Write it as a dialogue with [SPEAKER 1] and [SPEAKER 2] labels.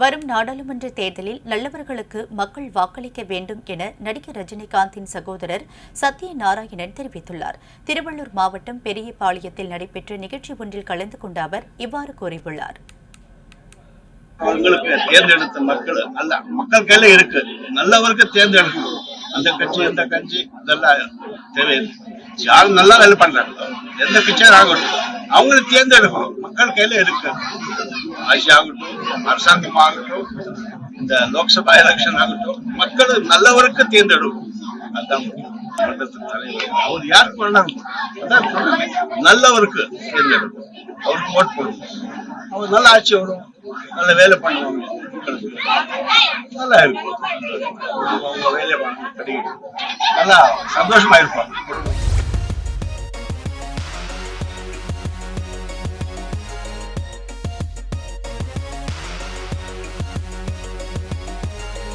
[SPEAKER 1] வரும் நாடாளுமன்ற தேர்தலில் நல்லவர்களுக்கு மக்கள் வாக்களிக்க வேண்டும் என நடிகர் ரஜினிகாந்தின் சகோதரர் சத்ய நாராயணன் தெரிவித்துள்ளார். திருவள்ளூர் மாவட்டம் பெரியபாளையத்தில் நடைபெற்ற நிகழ்ச்சி ஒன்றில் கலந்து கொண்ட அவர் இவ்வாறு கூறியுள்ளார்.
[SPEAKER 2] உங்களுக்கு தேர்ந்தெடுத்த மக்கள் நல்ல மக்கள் கையில இருக்கு. நல்லவருக்கு தேர்ந்தெடுக்கணும். அந்த கட்சி இந்த கட்சி இதெல்லாம் தேவையில்லை யாரு நல்லா வேலை பண்றாங்க எந்த கட்சியும் ஆகட்டும். அவங்களுக்கு தேர்ந்தெடுக்கணும். மக்கள் கையில இருக்கு. ஆட்சி ஆகட்டும். அரசாங்கம் ஆகட்டும் இந்த லோக்சபா எலெக்ஷன் ஆகட்டும் மக்கள் நல்லவருக்கு தேர்ந்தெடுக்கணும் அதுதான் மன்றத்தின் தலைவர். அவர் யாருக்கு வேணாலும் நல்லவருக்கு தேர்ந்தெடுக்கும் அவருக்கு ஓட் போடணும் அவர் நல்ல ஆட்சி வரும். நல்ல வேலை பண்ணுவாங்க நல்லா இருக்கும். அவங்க வேலையை பண்ணணும், படிக்கணும். நல்லா சந்தோஷமா இருப்பாங்க.